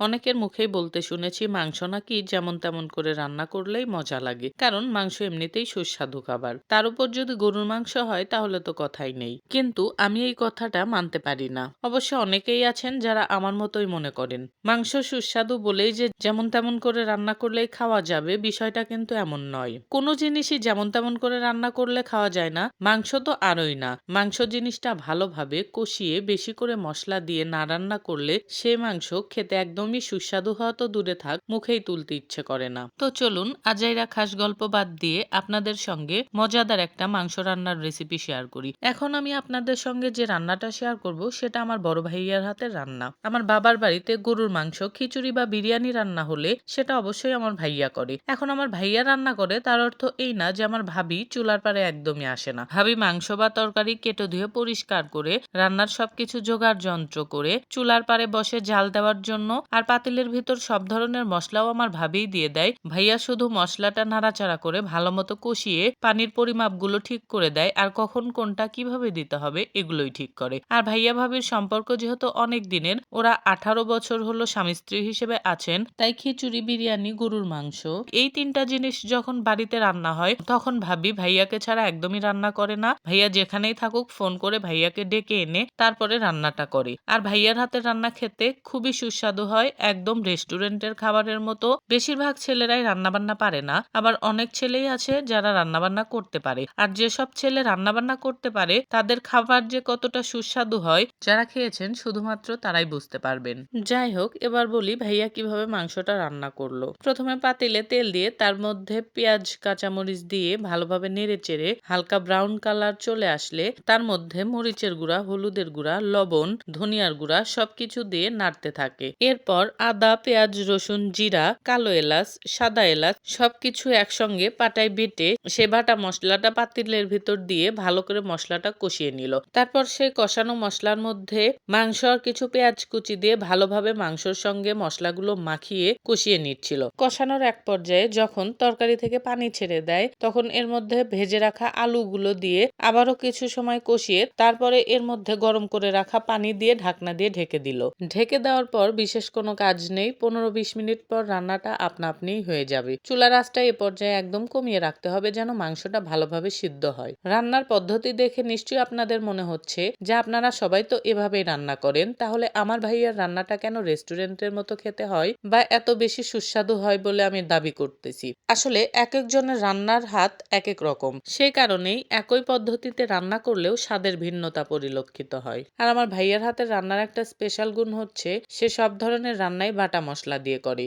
অনেকের মুখেই বলতে শুনেছি মাংস নাকি যেমন তেমন করে রান্না করলেই মজা লাগে, কারণ মাংস এমনিতেই সুস্বাদু খাবার। তার উপর যদি গরুর মাংস হয়, তাহলে তো কথাই নেই। কিন্তু আমি এই কথাটা মানতে পারি না। অবশ্য অনেকেই আছেন যারা আমার মতোই মনে করেন। মাংস সুস্বাদু বলেই যে যেমন তেমন করে রান্না করলেই খাওয়া যাবে, বিষয়টা কিন্তু এমন নয়। কোনো জিনিসই যেমন তেমন করে রান্না করলে খাওয়া যায় না, মাংস তো আরই না। মাংস জিনিসটা ভালোভাবে কষিয়ে, বেশি করে মশলা দিয়ে না রান্না করলে সে মাংস খেতে একদমই সুস্বাদু হওয়া তো দূরে থাক, মুখেই তুলতে ইচ্ছে করে না। তো চলুন আজাইরা খাস গল্প বাদ দিয়ে আপনাদের সঙ্গে মজাদার একটা মাংস রান্নার রেসিপি শেয়ার করি। এখন আমি আপনাদের সঙ্গে যে রান্নাটা শেয়ার করব, সেটা আমার বড় ভাইয়ার হাতের রান্না। আমার বাবার বাড়িতে গরুর মাংস, খিচুড়ি বা বিরিয়ানি রান্না হলে সেটা অবশ্যই আমার ভাইয়া করে। এখন আমার ভাইয়া রান্না করে, তার অর্থ এই না যে আমার ভাবি চুলার পারে একদমই আসে না। ভাবি মাংস বা তরকারি কেটে ধুয়ে পরিষ্কার করে, রান্নার সবকিছু জোগাড় যন্ত্র করে চুলার পারে বসে জাল দেওয়ার জন্য আর পাতিলের ভিতর সব ধরনের মশলাও আমার ভাবেই দিয়ে দেয়। ভাইয়া শুধু মশলাটা নাড়াচাড়া করে ভালো মতো কষিয়ে পানির পরিমাপগুলো ঠিক করে দেয় আর কখন কোনটা কীভাবে দিতে হবে এগুলোই ঠিক করে। আর ভাইয়া ভাবির সম্পর্ক যেহেতু অনেক দিনের, ওরা আঠারো বছর হলো স্বামী স্ত্রী হিসেবে আছেন, তাই খিচুড়ি, বিরিয়ানি, গরুর মাংস, এই তিনটা জিনিস যখন বাড়িতে রান্না হয়, তখন ভাবি ভাইয়াকে ছাড়া একদমই রান্না করে না। ভাইয়া যেখানেই থাকুক ফোন করে ভাইয়াকে ডেকে এনে তারপরে রান্নাটা করে। আর ভাইয়ার হাতের রান্না খেতে খুবই সুস্বাদু হয় একদম রেস্টুরেন্টের খাবারের মতো। বেশিরভাগ ছেলেরাই রান্নাবান্না পারে না। আবার অনেক ছেলেই আছে যারা রান্নাবান্না করতে পারে। আর যেসব ছেলে রান্নাবান্না করতে পারে, তাদের খাবার যে কতটা সুস্বাদু হয়, যারা খেয়েছেন, শুধুমাত্র তারাই বুঝতে পারবেন। যাই হোক, এবার বলি ভাইয়া কীভাবে মাংসটা রান্না করল। প্রথমে পাতিলে তেল দিয়ে, তার মধ্যে পেঁয়াজ, কাঁচামরিচ দিয়ে ভালোভাবে নেড়ে চেড়ে হালকা ব্রাউন কালার চলে আসলে, তার মধ্যে মরিচের গুঁড়া, হলুদের গুঁড়া, লবণ, ধনিয়ার গুঁড়া সবকিছু দিয়ে নাড়তে থাকে। এরপর আদা, পেঁয়াজ, রসুন, জিরা, কালো এলাচ, সাদা এলাচ সবকিছু একসঙ্গে পাটায় বেটে সে বাটা মশলাটা পাতিলের ভিতর দিয়ে ভালো করে মশলাটা কষিয়ে নিল। তারপর সে কষানো মশলার মধ্যে মাংস আর কিছু পেঁয়াজ কুচি দিয়ে ভালোভাবে মাংসর সঙ্গে মশলাগুলো মাখিয়ে কষিয়ে নিচ্ছিল। কষানোর এক পর্যায়ে যখন তরকারি থেকে পানি ছেড়ে দেয়, তখন এর মধ্যে ভেজে রাখা আলুগুলো দিয়ে আবারও কিছু সময় কষিয়ে তারপরে এর মধ্যে গরম করে রাখা পানি দিয়ে ঢাকনা দিয়ে ঢেকে দিল। ঢেকে দেওয়ার পর বিশেষ কোনো কাজ নেই, পনেরো বিশ মিনিট পর রান্নাটা আপনা আপনিই হয়ে যাবে। চুলার আঁচটা এ পর্যায়ে একদম কমিয়ে রাখতে হবে যেন মাংসটা ভালোভাবে সিদ্ধ হয়। রান্নার পদ্ধতি দেখে নিশ্চয়ই আপনাদের মনে হচ্ছে যে আপনারা সবাই তো এভাবেই রান্না করেন, তাহলে আমার ভাইয়ের রান্নাটা কেন রেস্টুরেন্টের মতো খেতে হয় বা এত বেশি সুস্বাদু হয় বলে আমি দাবি করতেছি? আসলে এক একজনের রান্নার হাত এক এক রকম। সেই কারণেই একই পদ্ধতিতে রান্না করলেও স্বাদের ভিন্নতা পরিলক্ষিত হয়। আর আমার ভাইয়ার হাতের রান্নার একটা স্পেশাল গুণ হচ্ছে সে সব ধরনের রান্নাই বাটা মশলা দিয়ে করে।